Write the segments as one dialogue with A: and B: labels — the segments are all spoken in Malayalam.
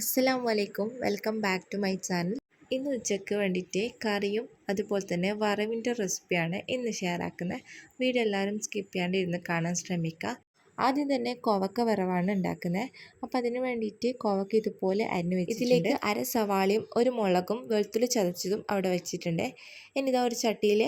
A: അസ്സലാമു വലൈക്കും welcome back to my channel. ഇന്ന് ഉച്ചയ്ക്ക് വേണ്ടിയിട്ട് കറിയും അതുപോലെ തന്നെ വറവിന്റെ റെസിപ്പിയാണ് ഇന്ന് ഷെയർ ആക്കുന്നത്. വീഡിയോ എല്ലാവരും സ്കിപ്പ് ചെയ്യാണ്ട് ഇരുന്ന് കാണാൻ ശ്രമിക്കുക. ആദ്യം തന്നെ കോവക്ക വറവാണ് ഉണ്ടാക്കുന്നത് അപ്പോൾ അതിന് വേണ്ടിയിട്ട് കോവക്ക ഇതുപോലെ അരിഞ്ഞു വെച്ചു ഇതിലേക്ക് അര സവാളയും ഒരു മുളകും വെളുത്തുള്ളി ചതച്ചതും അവിടെ വെച്ചിട്ടുണ്ട്. ഇനി ഇതാ ഒരു ചട്ടിയിൽ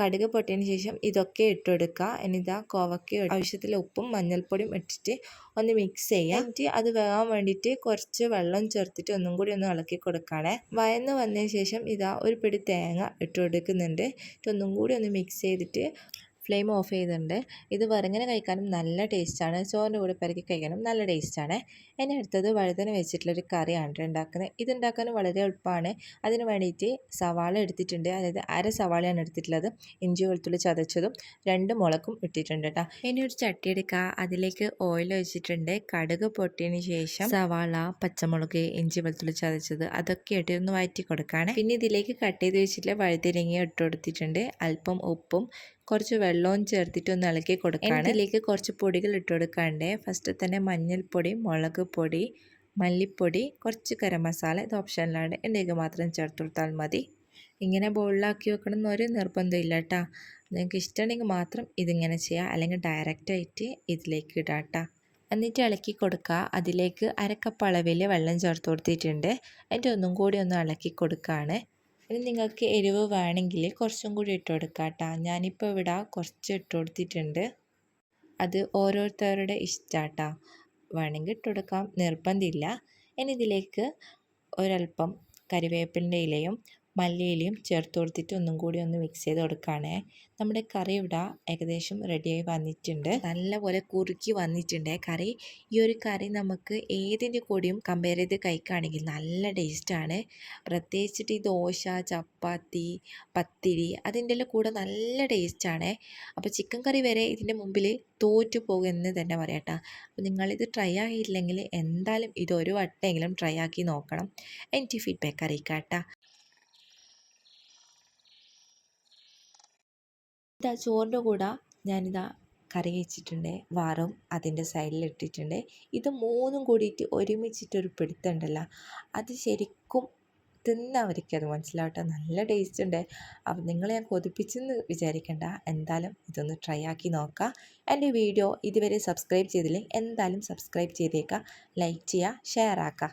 A: കടുക് പൊട്ടിയതിന് ശേഷം ഇതൊക്കെ ഇട്ട് കൊടുക്കുക ഇനിതാ കോവക്ക ആവശ്യത്തിൽ ഉപ്പും മഞ്ഞൾപ്പൊടിയും ഇട്ടിട്ട് ഒന്ന് മിക്സ് ചെയ്യുക എന്നിട്ട് അത് വേകാൻ വേണ്ടിയിട്ട് കുറച്ച് വെള്ളം ചേർത്തിട്ട് ഒന്നും കൂടി ഒന്ന് ഇളക്കി കൊടുക്കുകയാണ് വയന്ന് വന്നതിന് ശേഷം ഇതാ ഒരു പിടി തേങ്ങ ഇട്ട് കൊടുക്കുന്നുണ്ട് ഒന്നും കൂടി ഒന്ന് മിക്സ് ചെയ്തിട്ട് ഫ്ലെയിം ഓഫ് ചെയ്തിട്ടുണ്ട്. ഇത് വെറുങ്ങനെ കഴിക്കാനും നല്ല ടേസ്റ്റാണ്. ചോറിന്റെ കൂടെ പെരക്കി കഴിക്കാനും നല്ല ടേസ്റ്റാണ്. ഇനി അടുത്തത് വഴുതന വെച്ചിട്ടുള്ളൊരു കറിയാണ് ഉണ്ടാക്കുന്നത്. ഇത് ഉണ്ടാക്കാനും വളരെ എളുപ്പമാണ്. അതിന് വേണ്ടിയിട്ട് സവാള എടുത്തിട്ടുണ്ട്. അതായത് അര സവാളയാണ് എടുത്തിട്ടുള്ളത്. ഇഞ്ചി വെളുത്തുള്ളി ചതച്ചതും രണ്ട് മുളകും ഇട്ടിട്ടുണ്ട് കേട്ടോ ഇനി ഒരു ചട്ടി എടുക്കുക അതിലേക്ക് ഓയിൽ ഒഴിച്ചിട്ടുണ്ട്. കടുക് പൊട്ടിയതിന് ശേഷം സവാള പച്ചമുളക് ഇഞ്ചി വെളുത്തുള്ളി ചതച്ചത് അതൊക്കെ ഇട്ട് ഒന്ന് വഴറ്റി കൊടുക്കുകയാണ് പിന്നെ ഇതിലേക്ക് കട്ട് ചെയ്ത് വെച്ചിട്ടുള്ള വഴുതിരങ്ങി ഇട്ട് കൊടുത്തിട്ടുണ്ട്. അല്പം ഉപ്പും കുറച്ച് വെള്ളവും ചേർത്തിട്ട് ഒന്ന് ഇളക്കി കൊടുക്കുകയാണ് ഇതിലേക്ക് കുറച്ച് പൊടികൾ ഇട്ട് കൊടുക്കാണ്ട് ഫസ്റ്റ് തന്നെ മഞ്ഞൾപ്പൊടി മുളക് പൊടി മല്ലിപ്പൊടി കുറച്ച് ഗരം മസാല ഇത് ഓപ്ഷനിലാണ് എന്തെങ്കിലും മാത്രം ചേർത്ത് കൊടുത്താൽ മതി. ഇങ്ങനെ ബോളിലാക്കി വെക്കണം എന്നൊരു നിർബന്ധമില്ല കേട്ടോ നിങ്ങൾക്ക് ഇഷ്ടമുണ്ടെങ്കിൽ മാത്രം ഇതിങ്ങനെ ചെയ്യുക അല്ലെങ്കിൽ ഡയറക്റ്റായിട്ട് ഇതിലേക്ക് ഇടാം കേട്ടോ എന്നിട്ട് ഇളക്കി കൊടുക്കുക. അതിലേക്ക് അരക്കപ്പ് അളവിൽ വെള്ളം ചേർത്ത് കൊടുത്തിട്ടുണ്ട്. അതിന്റെ ഒന്നും കൂടി ഒന്ന് ഇളക്കി കൊടുക്കുകയാണ്. ഇനി നിങ്ങൾക്ക് എരിവ് വേണമെങ്കിൽ കുറച്ചും കൂടി ഇട്ട് കൊടുക്കാം കേട്ടോ. ഞാനിപ്പോൾ ഇവിടെ കുറച്ച് ഇട്ട് കൊടുത്തിട്ടുണ്ട്. അത് ഓരോരുത്തരുടെ ഇഷ്ടമാട്ടോ വേണമെങ്കിൽ ഇട്ട് കൊടുക്കാം നിർബന്ധമില്ല. ഇനി ഇതിലേക്ക് ഒരൽപ്പം കരിവേപ്പിന്റെ ഇലയും മല്ലിയിലയും ചേർത്ത് കൊടുത്തിട്ട് ഒന്നും കൂടി ഒന്ന് മിക്സ് ചെയ്ത് കൊടുക്കുകയാണേ. നമ്മുടെ കറി ഇവിടെ ഏകദേശം റെഡിയായി വന്നിട്ടുണ്ട്. നല്ലപോലെ കുറുക്കി വന്നിട്ടുണ്ട്. കറി ഈ ഒരു കറി നമുക്ക് ഏതിന്റെ കൂടിയും കമ്പയർ ചെയ്ത് കഴിക്കുകയാണെങ്കിൽ നല്ല ടേസ്റ്റാണ് പ്രത്യേകിച്ചിട്ട് ഈ ദോശ ചപ്പാത്തി പത്തിരി അതിന്റെ എല്ലാം കൂടെ നല്ല ടേസ്റ്റാണ് അപ്പോൾ ചിക്കൻ കറി വരെ ഇതിന്റെ മുമ്പിൽ തോറ്റു പോകുമെന്ന് തന്നെ പറയാട്ടോ അപ്പോൾ നിങ്ങളിത് ട്രൈ ആയില്ലെങ്കിൽ എന്തായാലും ഇതൊരു വട്ടമെങ്കിലും ട്രൈ ആക്കി നോക്കണം. എനിക്ക് ഫീഡ്ബാക്ക് അറിയിക്കാം ഇതാ ചോറിന്റെ കൂടെ ഞാനിതാ കറി വെച്ചിട്ടുണ്ട്. വാറും അതിന്റെ സൈഡിൽ ഇട്ടിട്ടുണ്ട്. ഇത് മൂന്നും കൂടിയിട്ട് ഒരുമിച്ചിട്ടൊരു പിടുത്തുണ്ടല്ലോ. അത് ശരിക്കും തിന്നവർക്ക് അത് മനസ്സിലാവട്ടെ. നല്ല ടേസ്റ്റ് ഉണ്ട് അപ്പം നിങ്ങൾ ഞാൻ കൊതിപ്പിച്ചെന്ന് വിചാരിക്കേണ്ട. എന്തായാലും ഇതൊന്ന് ട്രൈ ആക്കി നോക്കുക എന്റെ വീഡിയോ ഇതുവരെ സബ്സ്ക്രൈബ് ചെയ്തില്ലെങ്കിൽ എന്തായാലും സബ്സ്ക്രൈബ് ചെയ്തേക്കുക ലൈക്ക് ചെയ്യുക ഷെയർ ആക്കുക